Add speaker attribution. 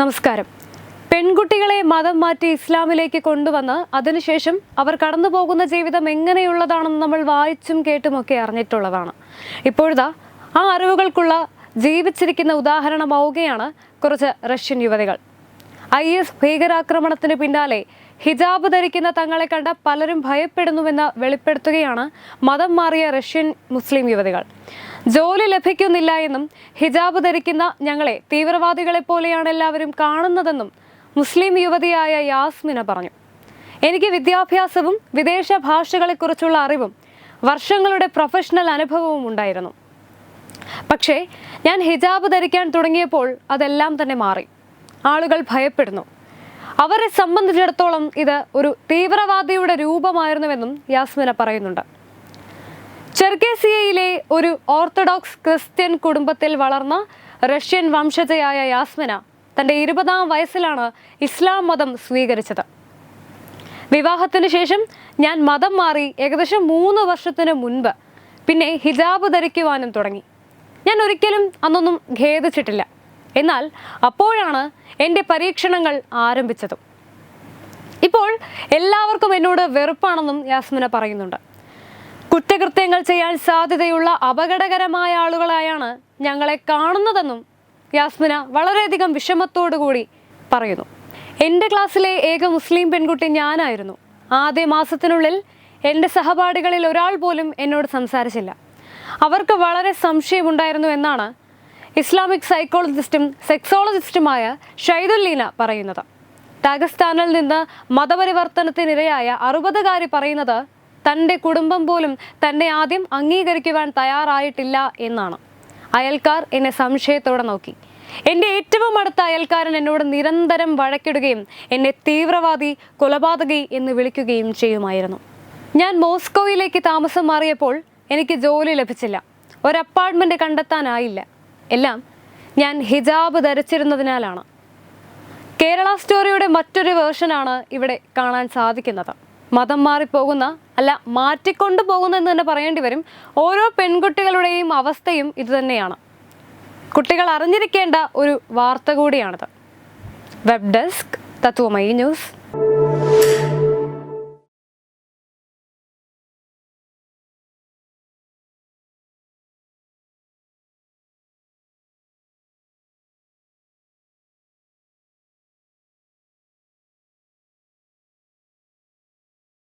Speaker 1: നമസ്കാരം. പെൺകുട്ടികളെ മതം മാറ്റി ഇസ്ലാമിലേക്ക് കൊണ്ടുവന്ന് അതിനുശേഷം അവർ കടന്നു പോകുന്ന ജീവിതം എങ്ങനെയുള്ളതാണെന്ന് നമ്മൾ വായിച്ചും കേട്ടുമൊക്കെ അറിഞ്ഞിട്ടുള്ളതാണ്. ഇപ്പോഴതാ ആ അറിവുകൾക്കുള്ള ജീവിച്ചിരിക്കുന്ന ഉദാഹരണമാവുകയാണ് കുറച്ച് റഷ്യൻ യുവതികൾ. ഐ എസ് ഭീകരാക്രമണത്തിന് പിന്നാലെ ഹിജാബ് ധരിക്കുന്ന തങ്ങളെ കണ്ട പലരും ഭയപ്പെടുന്നുവെന്ന് വെളിപ്പെടുത്തുകയാണ് മതം മാറിയ റഷ്യൻ മുസ്ലിം യുവതികൾ. ജോലി ലഭിക്കുന്നില്ല എന്നും ഹിജാബ് ധരിക്കുന്ന ഞങ്ങളെ തീവ്രവാദികളെ പോലെയാണ് എല്ലാവരും കാണുന്നതെന്നും മുസ്ലിം യുവതിയായ യാസ്മിന പറഞ്ഞു. എനിക്ക് വിദ്യാഭ്യാസവും വിദേശ ഭാഷകളെക്കുറിച്ചുള്ള അറിവും വർഷങ്ങളുടെ പ്രൊഫഷണൽ അനുഭവവും ഉണ്ടായിരുന്നു. പക്ഷേ ഞാൻ ഹിജാബ് ധരിക്കാൻ തുടങ്ങിയപ്പോൾ അതെല്ലാം തന്നെ മാറി. ആളുകൾ ഭയപ്പെടുന്നു. അവരെ സംബന്ധിച്ചിടത്തോളം ഇത് ഒരു തീവ്രവാദിയുടെ രൂപമായിരുന്നുവെന്നും യാസ്മിന പറയുന്നുണ്ട്. ചെർക്കേസിയയിലെ ഒരു ഓർത്തഡോക്സ് ക്രിസ്ത്യൻ കുടുംബത്തിൽ വളർന്ന റഷ്യൻ വംശജയായ യാസ്മിന തന്റെ ഇരുപതാം വയസ്സിലാണ് ഇസ്ലാം മതം സ്വീകരിച്ചത്. വിവാഹത്തിന് ശേഷം ഞാൻ മതം മാറി ഏകദേശം മൂന്ന് വർഷത്തിന് മുൻപ് പിന്നെ ഹിജാബ് ധരിക്കുവാനും തുടങ്ങി. ഞാൻ ഒരിക്കലും അന്നൊന്നും ഖേദിച്ചിട്ടില്ല. എന്നാൽ അപ്പോഴാണ് എന്റെ പരീക്ഷണങ്ങൾ ആരംഭിച്ചതും. ഇപ്പോൾ എല്ലാവർക്കും എന്നോട് വെറുപ്പാണെന്നും യാസ്മിന പറയുന്നുണ്ട്. കുറ്റകൃത്യങ്ങൾ ചെയ്യാൻ സാധ്യതയുള്ള അപകടകരമായ ആളുകളായാണ് ഞങ്ങളെ കാണുന്നതെന്നും യാസ്മിന വളരെയധികം വിഷമത്തോടു കൂടി പറയുന്നു. എന്റെ ക്ലാസ്സിലെ ഏക മുസ്ലിം പെൺകുട്ടി ഞാനായിരുന്നു. ആദ്യ മാസത്തിനുള്ളിൽ എന്റെ സഹപാഠികളിൽ ഒരാൾ പോലും എന്നോട് സംസാരിച്ചില്ല. അവർക്ക് വളരെ സംശയമുണ്ടായിരുന്നു എന്നാണ് ഇസ്ലാമിക് സൈക്കോളജിസ്റ്റും സെക്സോളജിസ്റ്റുമായ ഷൈദുല്ലീന പറയുന്നത്. പാകിസ്ഥാനിൽ നിന്ന് മതപരിവർത്തനത്തിനിരയായ അറുപതുകാരി പറയുന്നത് തന്റെ കുടുംബം പോലും തന്നെ ആദ്യം അംഗീകരിക്കുവാൻ തയ്യാറായിട്ടില്ല എന്നാണ്. അയൽക്കാർ എന്നെ സംശയത്തോടെ നോക്കി. എന്റെ ഏറ്റവും അടുത്ത അയൽക്കാരൻ എന്നോട് നിരന്തരം വഴക്കിടുകയും എന്നെ തീവ്രവാദി കൊലപാതകി എന്ന് വിളിക്കുകയും ചെയ്യുമായിരുന്നു. ഞാൻ മോസ്കോയിലേക്ക് താമസം മാറിയപ്പോൾ എനിക്ക് ജോലി ലഭിച്ചില്ല. ഒരു അപ്പാർട്ട്മെന്റ് കണ്ടെത്താനായില്ല. എല്ലാം ഞാൻ ഹിജാബ് ധരിച്ചിരുന്നതിനാലാണ്. കേരള സ്റ്റോറിയുടെ മറ്റൊരു വേർഷനാണ് ഇവിടെ കാണാൻ സാധിക്കുന്നത്. മതം മാറിപ്പോകുന്ന അല്ല മാറ്റിക്കൊണ്ടു പോകുന്ന എന്ന് തന്നെ പറയേണ്ടി വരും. ഓരോ പെൺകുട്ടികളുടെയും അവസ്ഥയും ഇതുതന്നെയാണ് കുട്ടികൾ അറിഞ്ഞിരിക്കേണ്ട ഒരു വാർത്ത കൂടിയാണിത്. Web desk Tatwamayi news.